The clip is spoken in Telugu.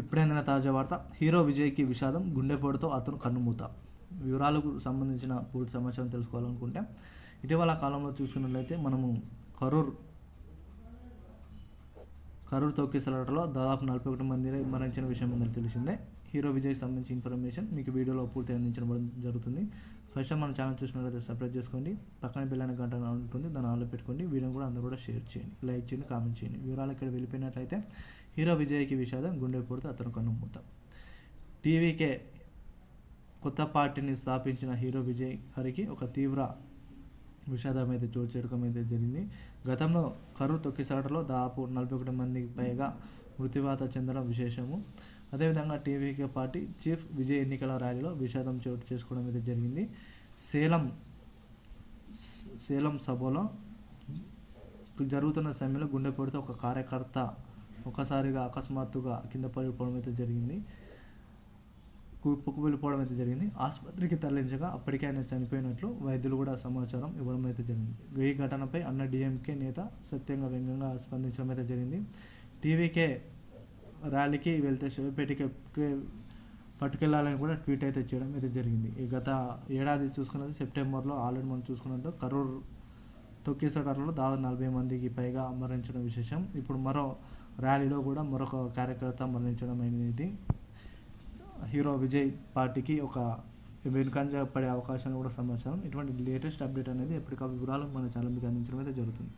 ఇప్పుడైన తాజా వార్త? హీరో విజయ్కి విషాదం గుండెపోటుతో అతను కన్నుమూత. వివరాలకు సంబంధించిన పూర్తి సమాచారం తెలుసుకోవాలనుకుంటే ఇటీవల కాలంలో చూసుకున్నట్లయితే మనము కరూర్ కరూర్ తొక్కిసలాటలో దాదాపు నలభై ఒకటి మంది మరణించిన విషయం అందరికీ తెలిసిందే. హీరో విజయ్ సంబంధించిన ఇన్ఫర్మేషన్ మీకు వీడియోలో పూర్తి అందించడం జరుగుతుంది. ఫస్ట్ మన ఛానల్ చూసినట్లయితే సబ్స్క్రైబ్ చేసుకోండి. పక్కన బిల్ గంట ఉంటుంది. దాన్ని ఆన్లో పెట్టుకోండి. వీడియో కూడా అందరూ కూడా షేర్ చేయండి. లైక్ చేయండి కామెంట్ చేయండి. వివరాలు ఇక్కడ వెళ్ళిపోయినట్లయితే హీరో విజయ్కి విషాదం గుండె పొడితే అతను కన్నుమూత టీవీకే కొత్త పార్టీని స్థాపించిన హీరో విజయ్ గారికి ఒక తీవ్ర విషాదం అయితే చోటు చేయడం అయితే జరిగింది. గతంలో కరువు తొక్కిసాటలో దాదాపు నలభై ఒకటి మందికి పైగా మృతివాత చెందడం విశేషము. అదేవిధంగా టీవీకే పార్టీ చీఫ్ విజయ్ ఎన్నికల ర్యాలీలో విషాదం చోటు చేసుకోవడం అయితే జరిగింది. సేలం సేలం సభలో జరుగుతున్న సమయంలో గుండెపోటుతో ఒక కార్యకర్త ఒకసారిగా అకస్మాత్తుగా కింద పడిపోవడం అయితే జరిగింది. కుప్పకు వెళ్ళిపోవడం అయితే జరిగింది. ఆసుపత్రికి తరలించగా అప్పటికే ఆయన చనిపోయినట్లు వైద్యులు కూడా సమాచారం ఇవ్వడం అయితే జరిగింది. ఈ ఘటనపై అన్న డిఎంకే నేత సత్యంగా వ్యంగ్యంగా స్పందించడం అయితే జరిగింది. టీవీకే ర్యాలీకి వెళ్తే శివపేటకి పట్టుకెళ్ళాలని కూడా ట్వీట్ అయితే చేయడం అయితే జరిగింది. ఈ గత ఏడాది చూసుకున్నది సెప్టెంబర్లో ఆల్రెడీ మనం చూసుకున్నట్టు కరూర్ తొక్కిసటాలలో దాదాపు నలభై మందికి పైగా మరణించడం విశేషం. ఇప్పుడు మరో ర్యాలీలో కూడా మరొక కార్యకర్త మరణించడం అనేది హీరో విజయ్ పార్టీకి ఒక వెనుకంజ పడే అవకాశం కూడా సమాచారం. ఇటువంటి లేటెస్ట్ అప్డేట్ అనేది ఎప్పటికప్పుడు వివరాలు మన ఛానల్ మీకు అందించడం అయితే జరుగుతుంది.